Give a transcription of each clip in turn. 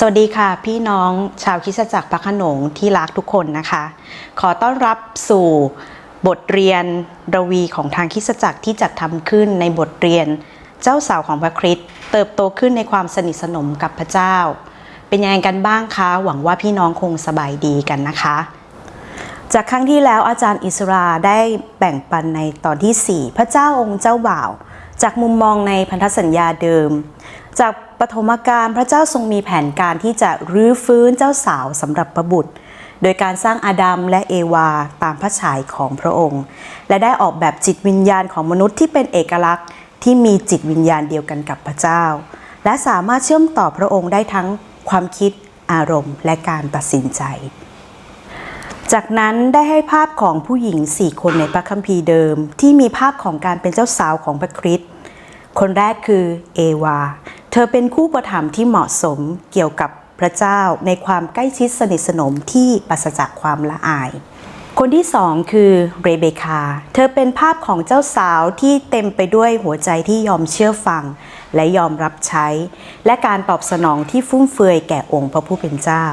สวัสดีค่ะ พี่น้องชาวคิสจักรพระขนงที่รักทุกคนนะคะ ขอต้อนรับสู่บทเรียนระวีของทางคิสจักรที่จัดทำขึ้นในบทเรียนเจ้าสาวของพระคริสต์เติบโตขึ้นในความสนิทสนมกับพระเจ้า เป็นยังไงกันบ้างคะ หวังว่าพี่น้องคงสบายดีกันนะคะ จากครั้งที่แล้วอาจารย์อิสราได้แบ่งปันในตอนที่ 4 พระเจ้าองค์เจ้าบ่าว จากมุมมองในพันธสัญญาเดิม จากปฐมกาลพระเจ้าทรงมีแผนการที่จะรื้อฟื้นเจ้าสาวสำหรับพระบุตร โดยการสร้างอาดัมและเอวาตามพระฉายของพระองค์ และได้ออกแบบจิตวิญญาณของมนุษย์ที่เป็นเอกลักษณ์ที่มีจิตวิญญาณเดียวกันกับพระเจ้า และสามารถเชื่อมต่อพระองค์ได้ทั้งความคิดอารมณ์ และการตัดสินใจ จากนั้นได้ให้ภาพของผู้หญิงสี่คนในพระคัมภีร์เดิม ที่มีภาพของการเป็นเจ้าสาวของพระคริสต์ คนแรกคือเอวา เธอเป็นคู่ประถมที่เหมาะสมเกี่ยวกับพระเจ้าในความใกล้ชิดสนิทสนมที่ปราศจากความละอาย คนที่สองคือเรเบคา เธอเป็นภาพของเจ้าสาวที่เต็มไปด้วยหัวใจที่ยอมเชื่อฟัง และยอมรับใช้ และการตอบสนองที่ฟุ่มเฟือยแก่องค์พระผู้เป็นเจ้า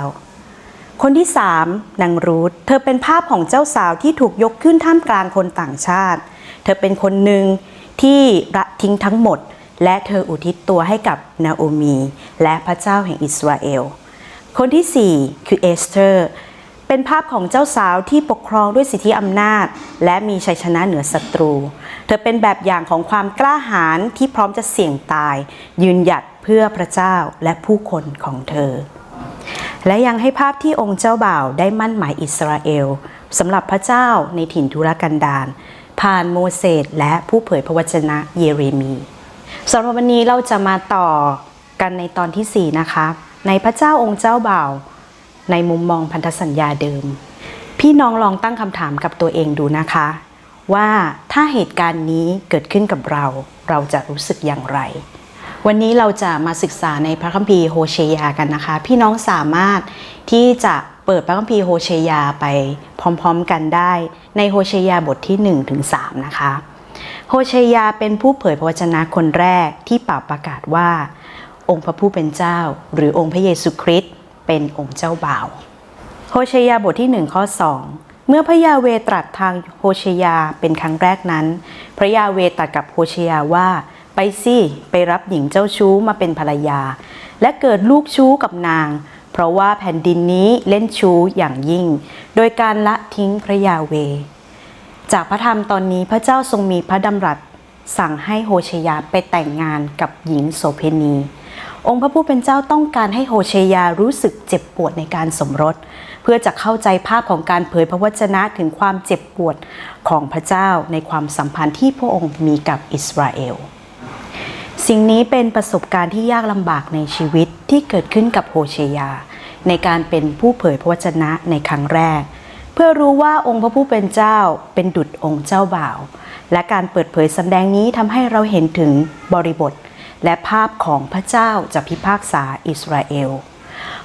คนที่สามนางรูธ เธอเป็นภาพของเจ้าสาวที่ถูกยกขึ้นท่ามกลางคนต่างชาติ เธอเป็นคนหนึ่งที่ละ ทิ้งทั้งหมด และเธออุทิศตัวให้กับนาโอมี และพระเจ้าแห่งอิสราเอล คนที่สี่คือเอสเธอร์ เป็นภาพของเจ้าสาวที่ปกครองด้วยสิทธิอำนาจ และมีชัยชนะเหนือศัตรู เธอเป็นแบบอย่างของความกล้าหาญที่พร้อมจะเสี่ยงตาย ยืนหยัดเพื่อพระเจ้าและผู้คนของเธอ และยังให้ภาพที่องค์เจ้าบ่าวได้มั่นหมายอิสราเอลสำหรับพระเจ้าในถิ่นทุรกันดาร ผ่านโมเสสและผู้เผยพระวจนะเยเรมีสำหรับวันนี้เราจะมาต่อกันในตอนที่ 4 นะคะ ในพระเจ้าองค์เจ้าบ่าว ในมุมมองพันธสัญญาเดิม พี่น้องลองตั้งคำถามกับตัวเองดูนะคะ ว่าถ้าเหตุการณ์นี้เกิดขึ้นกับเรา เราจะรู้สึกอย่างไร วันนี้เราจะมาศึกษาในพระคัมภีร์โฮเชยากันนะคะ พี่น้องสามารถที่จะ เปิดพระคัมภีร์โฮเชยาไปพร้อมๆกันได้ในโฮเชยาบทที่1ถึง3นะคะ โฮเชยาเป็นผู้เผยพระวจนะคนแรกที่เป่าประกาศว่า องค์พระผู้เป็นเจ้า หรือองค์พระเยซูคริสต์เป็นองค์เจ้าบ่าว โฮเชยาบทที่ 1 ข้อ 2 เมื่อพระยาเวตรัสทางโฮเชยาเป็นครั้งแรกนั้น พระยาเวตรัสกับโฮเชยาว่าไปสิไปรับหญิงเจ้าชู้มาเป็นภรรยา และเกิดลูกชู้กับนาง เพราะว่าแผ่นดินนี้เล่นชู้อย่างยิ่ง โดยการละทิ้งพระยาเว จากพระธรรมตอนนี้พระเจ้าทรงมีพระดำรัสสั่งให้โฮเชยาไปแต่งงานกับหญิงโสเพณี องค์พระผู้เป็นเจ้าต้องการให้โฮเชยารู้สึกเจ็บปวดในการสมรส เพื่อจะเข้าใจภาพของการเผยพระวจนะถึงความเจ็บปวดของพระเจ้าในความสัมพันธ์ที่พระองค์มีกับอิสราเอล สิ่งนี้เป็นประสบการณ์ที่ยากลำบากในชีวิตที่เกิดขึ้นกับโฮเชยา ในการเป็นผู้เผยพระวจนะในครั้งแรก เพื่อรู้ว่าองค์พระผู้เป็นเจ้าเป็นดุจองค์เจ้าบ่าว และการเปิดเผยสำแดงนี้ทำให้เราเห็นถึงบริบท และภาพของพระเจ้าจะพิพากษาอิสราเอล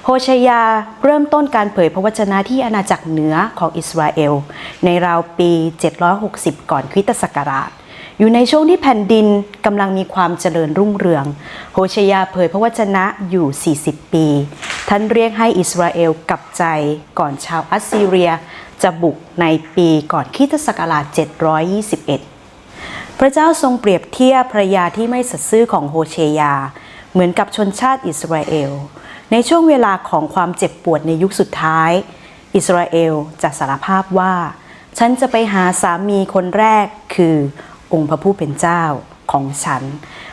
โฮเชยาเริ่มต้นการเผยพระวจนะที่อาณาจักรเหนือของอิสราเอล ในราวปี 760 ก่อนคริสตศักราช อยู่ในช่วงที่แผ่นดินกำลังมีความเจริญรุ่งเรือง โฮเชยาเผยพระวจนะอยู่ 40 ปี ท่านเรียกให้อิสราเอลกลับใจก่อนชาวอัสซีเรียจะบุกในปีก่อนคิตศักราช 721 พระเจ้าทรงเปรียบเทียบภรรยาที่ไม่สัตย์ซื่อของโฮเชยา เหมือนกับชนชาติอิสราเอล ในช่วงเวลาของความเจ็บปวดในยุคสุดท้าย อิสราเอลจะสารภาพว่า ฉันจะไปหาสามีคนแรกคือ องค์พระผู้เป็นเจ้าของฉัน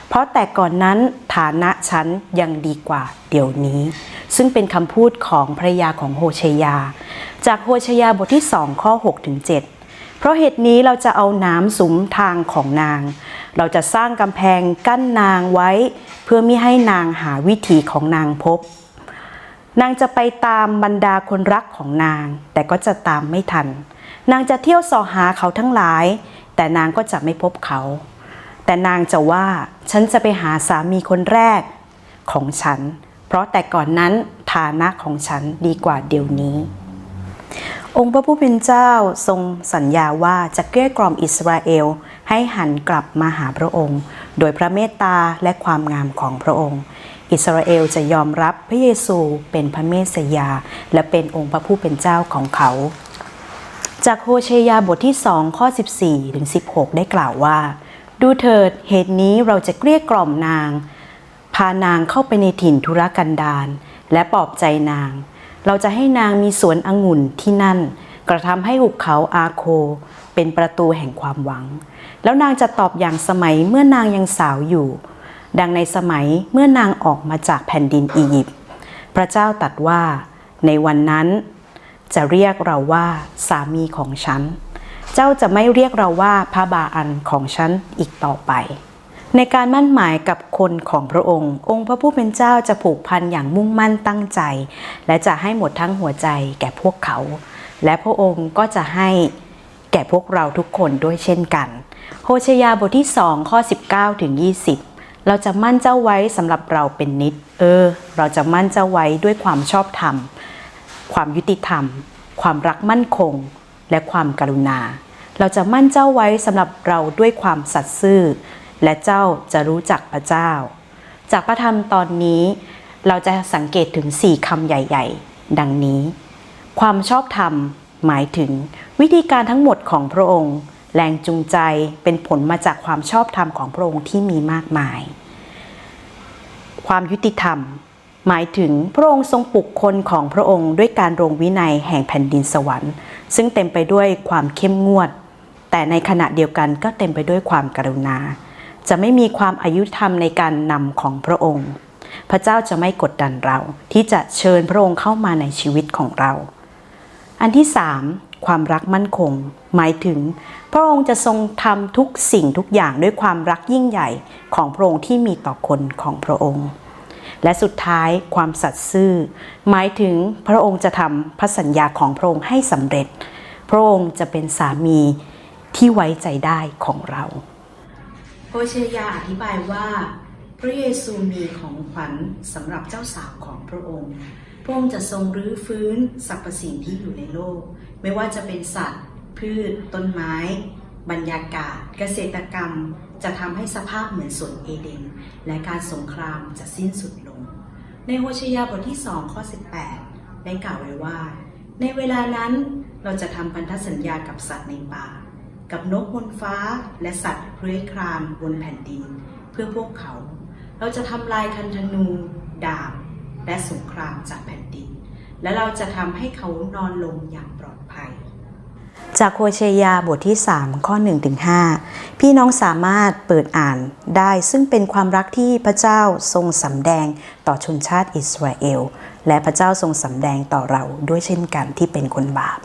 เพราะแต่ก่อนนั้นฐานะฉันยังดีกว่าเดี๋ยวนี้ ซึ่งเป็นคำพูดของภรยาของโฮเชยา จากโฮเชยาบทที่2ข้อ6ถึง7เพราะเหตุนี้เราจะเอาน้ำสุมทางของนาง เราจะสร้างกำแพงกั้นนางไว้ เพื่อมิให้นางหาวิถีของนางพบ นางจะไปตามบรรดาคนรักของนาง แต่ก็จะตามไม่ทัน นางจะเที่ยวสอหาเขาทั้งหลาย แต่นางก็จะไม่พบเขา แต่นางจะว่าฉันจะไปหาสามีคนแรกของฉัน เพราะแต่ก่อนนั้นฐานะของฉันดีกว่าเดี๋ยวนี้ องค์พระผู้เป็นเจ้าทรงสัญญาว่าจะเกลี้ยกล่อมอิสราเอลให้หันกลับมาหาพระองค์ โดยพระเมตตาและความงามของพระองค์ อิสราเอลจะยอมรับพระเยซูเป็นพระเมสสยา และเป็นองค์พระผู้เป็นเจ้าของเขา จากโฮเชยาบทที่ 2 ข้อ 14 ถึง 16 ได้กล่าวว่า ดูเถิดเหตุนี้เราจะเกลี้ยกล่อมนาง พานางเข้าไปในถิ่นธุรกันดารและปลอบใจนาง เราจะให้นางมีสวนองุ่นที่นั่น กระทำให้หุบเขาอาโค เป็นประตูแห่งความหวัง แล้วนางจะตอบอย่างสมัยเมื่อนางยังสาวอยู่ ดังในสมัยเมื่อนางออกมาจากแผ่นดินอียิปต์พระเจ้าตรัสว่า ในวันนั้น จะเรียกเราว่าสามีของฉัน เจ้าจะไม่เรียกเราว่าพระบาอันของฉันอีกต่อไป ในการมั่นหมายกับคนของพระองค์ องค์พระผู้เป็นเจ้าจะผูกพันอย่างมุ่งมั่นตั้งใจ และจะให้หมดทั้งหัวใจแก่พวกเขา และพระองค์ก็จะให้แก่พวกเราทุกคนด้วยเช่นกัน โฮเชยาบทที่ 2 ข้อ 19 ถึง 20 เราจะมั่นเจ้าไว้สำหรับเราเป็นนิด เออ เราจะมั่นเจ้าไว้ด้วยความชอบธรรม ความยุติธรรม ความรักมั่นคง และความกรุณา เราจะมั่นเจ้าไว้สำหรับเราด้วยความสัตย์ซื่อ และเจ้าจะรู้จักพระเจ้า จากพระธรรมตอนนี้ เราจะสังเกตถึงสี่คำใหญ่ ๆ ดังนี้ ความชอบธรรมหมายถึงวิธีการทั้งหมดของพระองค์ แรงจูงใจเป็นผลมาจากความชอบธรรมของพระองค์ที่มีมากมาย ความยุติธรรม หมายถึงพระองค์ทรงปลุกคนของพระองค์ด้วยการรงวินัยแห่งแผ่นดินสวรรค์ ซึ่งเต็มไปด้วยความเข้มงวด แต่ในขณะเดียวกันก็เต็มไปด้วยความกรุณา จะไม่มีความอายุธรรมในการนำของพระองค์ พระเจ้าจะไม่กดดันเรา ที่จะเชิญพระองค์เข้ามาในชีวิตของเรา อันที่สามความรักมั่นคง หมายถึง พระองค์จะทรงทำทุกสิ่งทุกอย่างด้วยความรักยิ่งใหญ่ของพระองค์ที่มีต่อคนของพระองค์ และสุดท้ายความสัตย์ซื่อ หมายถึงพระองค์จะทำพระสัญญาของพระองค์ให้สำเร็จ พระองค์จะเป็นสามีที่ไว้ใจได้ของเราโฮเชยาอธิบายว่า พระเยซูมีของขวัญสำหรับเจ้าสาวของพระองค์ พระองค์จะทรงรื้อฟื้นสรรพสิ่งที่อยู่ในโลก ไม่ว่าจะเป็นสัตว์ พืช ต้นไม้ บรรยากาศเกษตรกรรมจะทำให้สภาพเหมือนสวนเอเดน และการสงครามจะสิ้นสุดลง ในโฮชยาบทที่2ข้อ 18 ได้กล่าวไว้ว่า ในเวลานั้นเราจะทำพันธสัญญากับสัตว์ในป่า กับนกบนฟ้าและสัตว์เลื้อยคลานบนแผ่นดิน เพื่อพวกเขา เราจะทำลายคันธนู ดาบ และสงครามจากแผ่นดิน และเราจะทำให้เขานอนลงอย่างปลอดภัย จากโคเชยาบทที่ 3 ข้อ1ถึง5พี่น้องสามารถเปิดอ่านได้ซึ่งเป็นความรักที่พระเจ้าทรงสำแดงต่อชนชาติอิสราเอล และพระเจ้าทรงสำแดงต่อเราด้วยเช่นกันที่เป็นคนบาป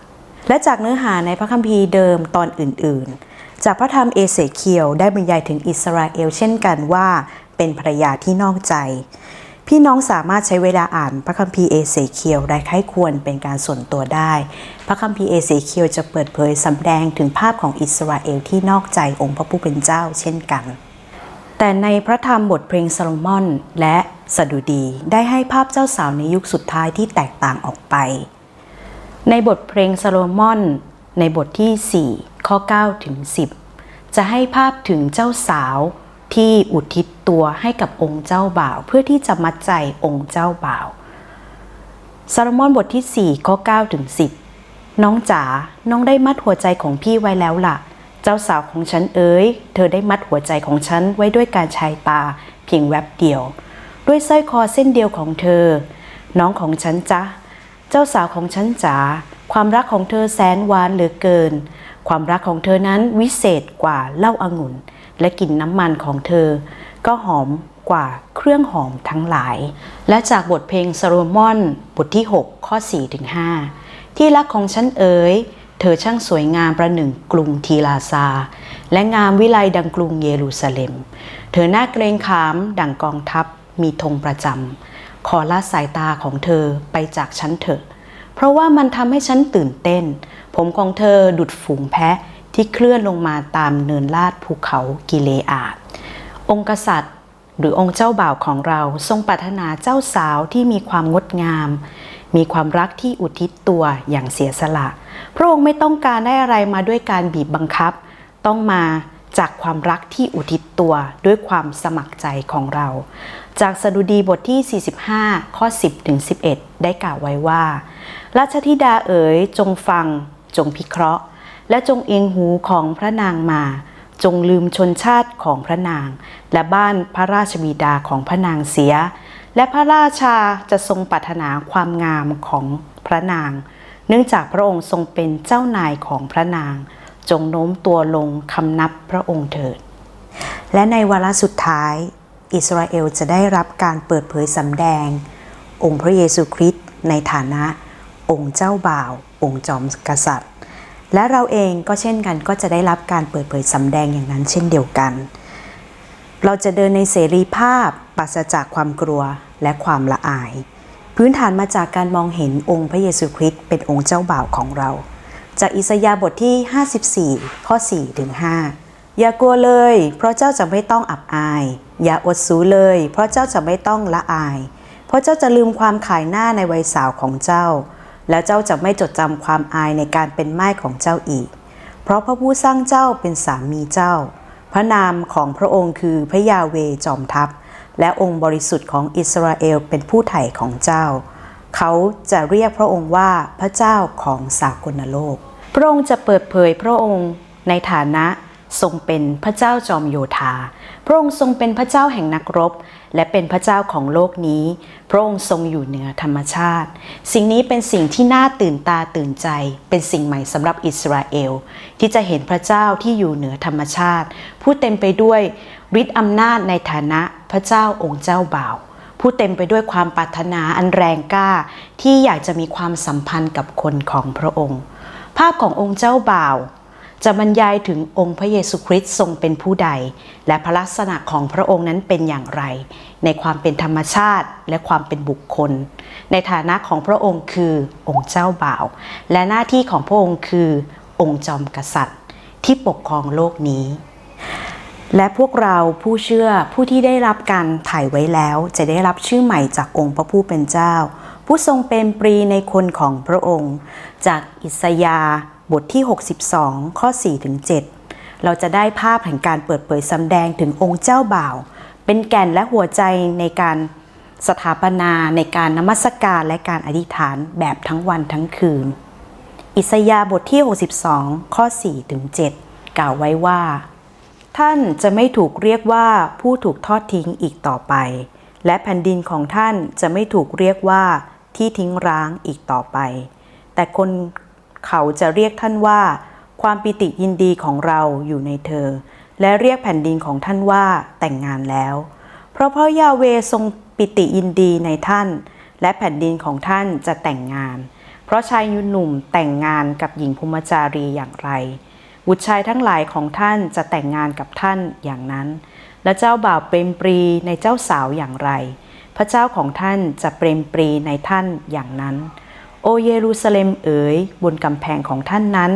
และจากเนื้อหาในพระคัมภีร์เดิมตอนอื่น ๆ จากพระธรรมเอเสเคียวได้บรรยายถึงอิสราเอล เช่นกันว่า เป็นภรรยาที่นอกใจ พี่น้องสามารถใช้เวลาอ่านพระคัมภีร์เอเสเคียวได้ใครควรเป็นการส่วนตัวได้ พระคัมภีร์เอเสเคียวจะเปิดเผยสำแดงถึงภาพของอิสราเอลที่นอกใจองค์พระผู้เป็นเจ้าเช่นกัน แต่ในพระธรรมบทเพลงซาโลมอน และสดุดีได้ให้ภาพเจ้าสาวในยุคสุดท้ายที่แตกต่างออกไป ในบทเพลงซาโลมอน ในบทที่ 4 ข้อ 9 ถึง 10 จะให้ภาพถึงเจ้าสาว ที่อุทิศตัวให้กับองค์เจ้าบ่าว เพื่อที่จะมัดใจองค์เจ้าบ่าวซาโลมอนบทที่ 4 ข้อ9ถึง10 น้องจ๋าน้องได้มัดหัวใจของพี่ไว้แล้วล่ะ เจ้าสาวของฉันเอ๋ยเธอได้มัดหัวใจของฉันไว้ด้วยการชายตา เพียงแวบเดียว ด้วยสร้อยคอเส้นเดียวของเธอ น้องของฉันจ๊ะเจ้าสาวของฉันจ๋าความรักของเธอแสนหวานเหลือเกิน ความรักของเธอนั้นวิเศษกว่าเหล้าอางุ่น และกลิ่นน้ำมันของเธอ ก็หอมกว่าเครื่องหอมทั้งหลาย และจากบทเพลงซาโลมอนบทที่ 6 ข้อ4ถึง5ที่รักของฉันเอ๋ย เธอช่างสวยงามประหนึ่งกรุงทีลาซา และงามวิไลดังกรุงเยรูซาเล็ม เธอหน้าเกรงขามดังกองทัพมีธงประจำขอละสายตาของเธอไปจากฉันเถอะ เพราะว่ามันทำให้ฉันตื่นเต้น ผมของเธอดุดฝูงแพะ ที่เคลื่อนลงมาตามเนินลาดภูเขากิเลอาดองค์กษัตริย์ หรือองค์เจ้าบ่าวของเราทรงปรารถนาเจ้าสาวที่มีความงดงาม มีความรักที่อุทิศตัวอย่างเสียสละ พระองค์ไม่ต้องการได้อะไรมาด้วยการบีบบังคับ ต้องมาจากความรักที่อุทิศตัวด้วยความสมัครใจของเรา จากสดุดีบทที่ 45 ข้อ 10 ถึง 11 ได้กล่าวไว้ว่า ราชธิดาเอ๋ยจงฟัง จงพิเคราะห์ และจงเอียงหูของพระนางมา จงลืมชนชาติของพระนาง และบ้านพระราชบิดาของพระนางเสีย และพระราชาจะทรงปรารถนาความงามของพระนาง เนื่องจากพระองค์ทรงเป็นเจ้านายของพระนาง จงโน้มตัวลงคำนับพระองค์เถิด และในวาระสุดท้าย อิสราเอลจะได้รับการเปิดเผยสำแดง องค์พระเยซูคริสต์ในฐานะ องค์เจ้าบ่าว องค์จอมกษัตริย์ และเราเองก็เช่นกันก็จะได้รับการเปิดเผยสำแดงอย่างนั้นเช่นเดียวกัน เราจะเดินในเสรีภาพปราศจากความกลัวและความละอาย พื้นฐานมาจากการมองเห็นองค์พระเยซูคริสต์เป็นองค์เจ้าบ่าวของเรา จากอิสยาห์บทที่ 54 ข้อ 4 ถึง 5 อย่ากลัวเลย เพราะเจ้าจะไม่ต้องอับอาย อย่าอดสูเลย เพราะเจ้าจะไม่ต้องละอาย เพราะเจ้าจะลืมความขายหน้าในวัยสาวของเจ้า แล้วเจ้าจะไม่จดจำความอายในการเป็นม่ายของเจ้าอีก เพราะพระผู้สร้างเจ้าเป็นสามีเจ้า พระนามของพระองค์คือพระยาเวจอมทัพ และองค์บริสุทธิ์ของอิสราเอลเป็นผู้ไถ่ของเจ้า เขาจะเรียกพระองค์ว่าพระเจ้าของสากลโลก พระองค์จะเปิดเผยพระองค์ในฐานะ ทรงเป็นพระเจ้าจอมโยธา พระองค์ทรงเป็นพระเจ้าแห่งนักรบ และเป็นพระเจ้าของโลกนี้ พระองค์ทรงอยู่เหนือธรรมชาติ สิ่งนี้เป็นสิ่งที่น่าตื่นตาตื่นใจ เป็นสิ่งใหม่สำหรับอิสราเอล ที่จะเห็นพระเจ้าที่อยู่เหนือธรรมชาติ ผู้เต็มไปด้วยฤทธิ์อำนาจในฐานะพระเจ้าองค์เจ้าบ่าวผู้เต็มไปด้วยความปรารถนาอันแรงกล้า ที่อยากจะมีความสัมพันธ์กับคนของพระองค์ ภาพขององค์เจ้าบ่าว จะบรรยายถึงองค์พระเยซูคริสต์ทรงเป็นผู้ใด และพระลักษณะของพระองค์นั้นเป็นอย่างไร ในความเป็นธรรมชาติและความเป็นบุคคล ในฐานะของพระองค์คือองค์เจ้าบ่าว และหน้าที่ของพระองค์คือ องค์จอมกษัตริย์ ที่ปกครองโลกนี้ และพวกเราผู้เชื่อผู้ที่ได้รับการถ่ายไว้แล้ว จะได้รับชื่อใหม่จากองค์พระผู้เป็นเจ้า ผู้ทรงเป็นปรีในคนของพระองค์ จากอิสยาห์ บทที่ 62 ข้อ4ถึง7เราจะได้ภาพแห่งการเปิดเผยสำแดงถึงองค์เจ้าบ่าว เป็นแก่นและหัวใจในการสถาปนาในการนมัสการและการอธิษฐานแบบทั้งวันทั้งคืน อิสยาบทที่ 62 ข้อ4ถึง7กล่าวไว้ว่า ท่านจะไม่ถูกเรียกว่าผู้ถูกทอดทิ้งอีกต่อไป และแผ่นดินของท่านจะไม่ถูกเรียกว่าที่ทิ้งร้างอีกต่อไป แต่คน เขาจะเรียกท่านว่า ความปิติยินดีของเราอยู่ในเธอ และเรียกแผ่นดินของท่านว่าแต่งงานแล้ว เพราะพระยาเวทรงปิติยินดีในท่าน และแผ่นดินของท่านจะแต่งงาน เพราะชายยุหนุ่มแต่งงานกับหญิงภูมิจารีอย่างไร บุตรชายทั้งหลายของท่านจะแต่งงานกับท่านอย่างนั้น และเจ้าบ่าวเปรมปรีในเจ้าสาวอย่างไร พระเจ้าของท่านจะเปรมปรีในท่านอย่างนั้น โอเยรูซาเล็มเอ๋ยบนกำแพงของท่านนั้น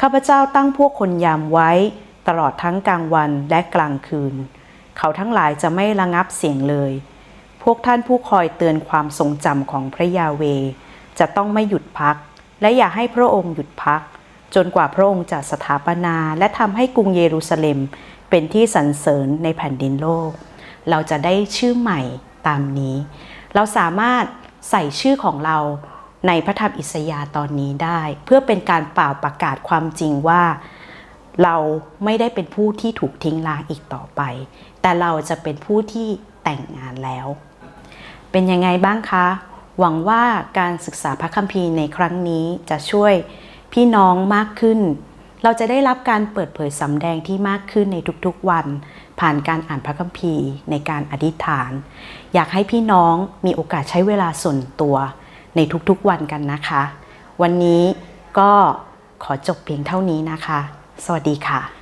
ข้าพเจ้าตั้งพวกคนยามไว้ ตลอดทั้งกลางวันและกลางคืน เขาทั้งหลายจะไม่ระงับเสียงเลย พวกท่านผู้คอยเตือนความทรงจำของพระยาเว จะต้องไม่หยุดพัก และอย่าให้พระองค์หยุดพัก จนกว่าพระองค์จะสถาปนาและทำให้กรุงเยรูซาเล็ม เป็นที่สรรเสริญในแผ่นดินโลก เราจะได้ชื่อใหม่ตามนี้ เราสามารถใส่ชื่อของเรา ในพระธรรมอิสยาห์ตอนนี้ได้ เพื่อเป็นการเป่าประกาศความจริงว่า เราไม่ได้เป็นผู้ที่ถูกทิ้งร้างอีกต่อไป แต่เราจะเป็นผู้ที่แต่งงานแล้ว เป็นยังไงบ้างคะ หวังว่าการศึกษาพระคัมภีร์ในครั้งนี้จะช่วยพี่น้องมากขึ้น เราจะได้รับการเปิดเผยสำแดงที่มากขึ้นในทุกๆวัน ผ่านการอ่านพระคัมภีร์ในการอธิษฐาน อยากให้พี่น้องมีโอกาสใช้เวลาส่วนตัว ในทุกๆวันกันนะคะ วันนี้ก็ขอจบเพียงเท่านี้นะคะ สวัสดีค่ะ